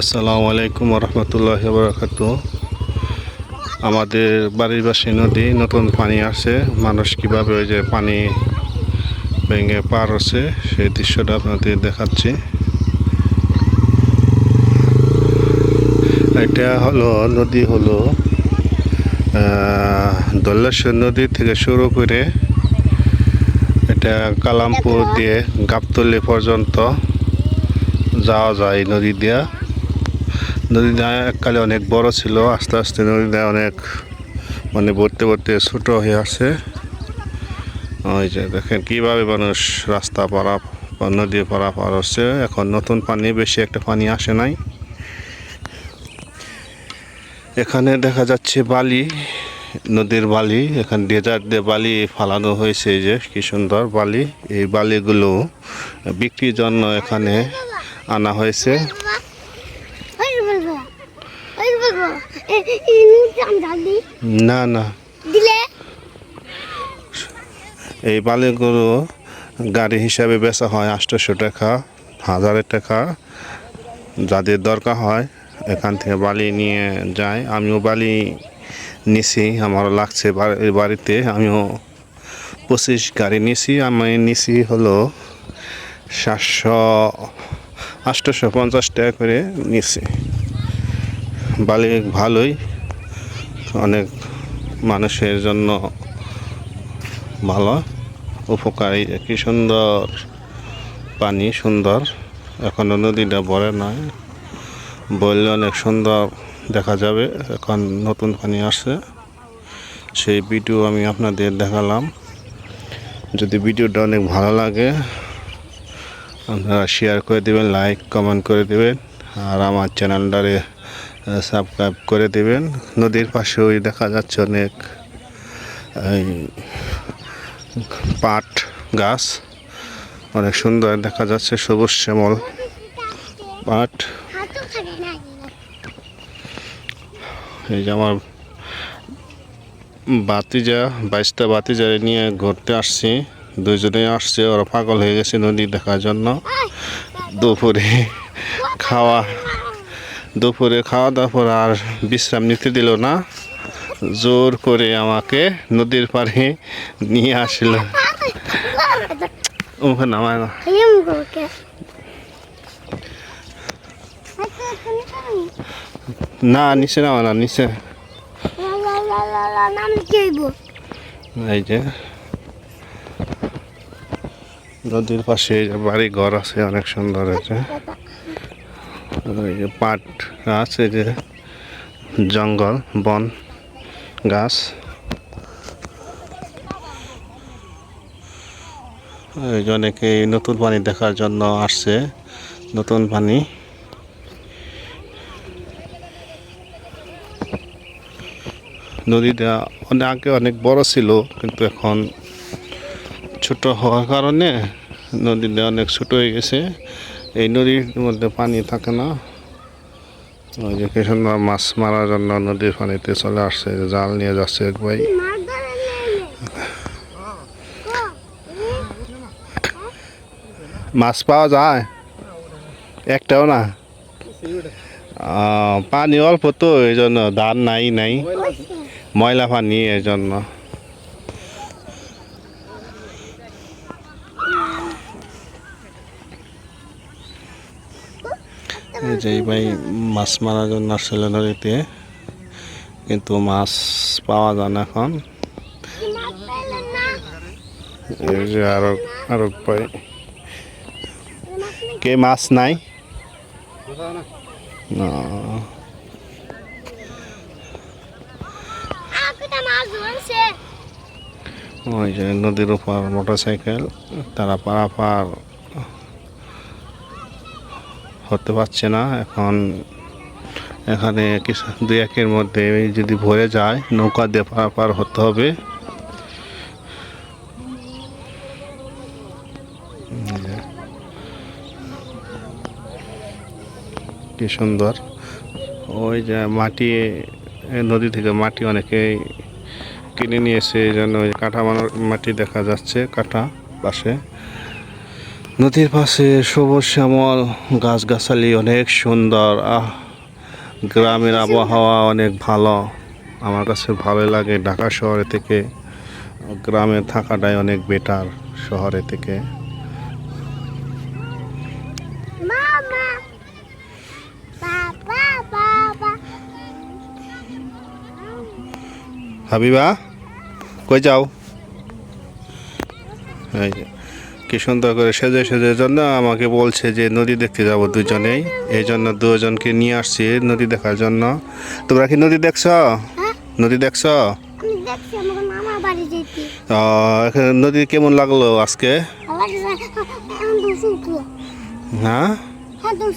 আসসালামু আলাইকুম রহমতুল্লাহ বরকাত আমাদের বাড়ির পাশে নদী, নতুন পানি আসছে। মানুষ কীভাবে ওই যে পানি ভেঙে পার হচ্ছে, সেই দৃশ্যটা আপনাদের দেখাচ্ছি। এটা হলো, নদী হলো দল্লেশ্বর নদী থেকে শুরু করে এটা কালামপুর দিয়ে গাবতলি পর্যন্ত যাওয়া যায় নদী দিয়া। নদীটা এককালে অনেক বড় ছিল, আস্তে আস্তে নদীটা অনেক মানে ভরতে ভরতে ছোট হয়ে আসছে ওই যে দেখেন কীভাবে মানুষ রাস্তা পারা নদী পারাপার হচ্ছে। এখন নতুন পানি, বেশি একটা পানি আসে নাই। এখানে দেখা যাচ্ছে বালি, নদীর বালি, এখানে ডেজার্ট দিয়ে বালি ফালানো হয়েছে যে, কি সুন্দর বালি। এই বালিগুলো বিক্রির জন্য এখানে আনা হয়েছে ওই বলব ওই বলব এই নুন জাল দি না না। দিলে? এই বালিগুলো গাড়ি হিসাবে বেচা হয় আটশোশো টাকা হাজারের টাকা। যাদের দরকার হয় এখান থেকে বালি নিয়ে যায়। আমিও বালি নিছি আমারও লাগছে বাড়িতে। আমিও পঁচিশ গাড়ি নিছি আমি নিছি হলো সাতশো আটশোশো পঞ্চাশ টাকা করে নিছি। বালি ভালোই। অনেক মানুষের জন্য ভালো, উপকারী কি সুন্দর, পানি সুন্দর। এখনও নদীটা ভরে নয় বললে অনেক সুন্দর দেখা যাবে, এখন নতুন পানি আসছে। সেই ভিডিও আমি আপনাদের দেখালাম। যদি ভিডিওটা অনেক ভালো লাগে, আপনারা শেয়ার করে দেবেন লাইক কমেন্ট করে দেবেন। আর আমার চ্যানেলটারে সাবস্ক্রাইব করে দেবেন। নদীর পাশে ওই দেখা যাচ্ছে অনেক পাট গাছ। অনেক সুন্দর দেখা যাচ্ছে সবুজ শ্যামল পাট। এই যে আমার বাতিজা বাইশটা বাতিজা নিয়ে ঘুরতে আসছি। দুইজনে আসছে, ওরা পাগল হয়ে গেছে নদী দেখার জন্য। দুপুরে খাওয়া দুপুরে খাওয়া দাওয়ার পর আর বিশ্রাম নিতে দিল না। জোর করে আমাকে নদীর পাড়ে নিয়ে আসলো। ওখানে নামায় না। নিচে নামা না, নিচে। এই যে। নদীর পাশে বাড়ি ঘর আছে, অনেক সুন্দর আছে। পাট গাছ, এই যে জঙ্গল, বন গাছ। অনেকে নতুন পানি দেখার জন্য আসছে, নতুন পানি। নদীটা অনেক আগে অনেক বড় ছিল, কিন্তু এখন ছোট হওয়ার কারণে নদীটা অনেক ছোট হয়ে গেছে। এই নদীর মধ্যে পানি থাকে না। ওই যে কি সুন্দর মাছ মারার জন্য নদীর পানিতে চলে আসছে জাল নিয়ে যাচ্ছে এক ভাই। মাছ পাওয়া যায়? একটাও না? পানি অল্প তো, এই জন্য ধান নাই নাই। ময়লা পানি, এই জন্য। যে এই ভাই মাছ মারার জন্য আসছিল নদীতে কিন্তু মাছ পাওয়া যায় না এখন। এই যে আরও আরও ভাই কে মাছ নাই? না। ওই যে নদীর উপর মোটর সাইকেল তারা পারাপার হতে পারছে না। এখন এখানে দুই একের মধ্যে যদি ভরে যায়, নৌকা দিয়ে পারাপার হতে হবে। কি সুন্দর। ওই যে মাটি, নদী থেকে মাটি অনেকেই কিনে নিয়েছে এই জন্য কাঠা মাটি দেখা যাচ্ছে, কাঁটা পাশে। নদীর পাশে সবুজ শ্যামল গাছগাছালি অনেক সুন্দর। আহ গ্রামের আবহাওয়া অনেক ভালো। আমার কাছে ভালো লাগে ঢাকা শহরে থেকে। গ্রামে থাকাটাই অনেক বেটার শহরে থেকে। হাবিবা কই যাও? এই যে, কি সুন্দর করে সেজে সেজে জন্য আমাকে বলছে যে নদী দেখতে যাব দুজনেই। এই জন্য দুজনকে নিয়ে আসছি নদী দেখার জন্য। তোমরা কি নদী দেখছ? হ্যাঁ। নদী দেখছ? নদী কেমন লাগল আজকে? হ্যাঁ হ্যাঁ দূর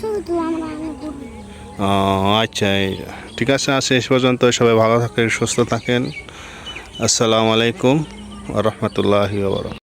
ও আচ্ছা ঠিক আছে শেষ পর্যন্ত সবাই ভালো থাকেন সুস্থ থাকেন। আসসালামু আলাইকুম রহমতুল্লাহি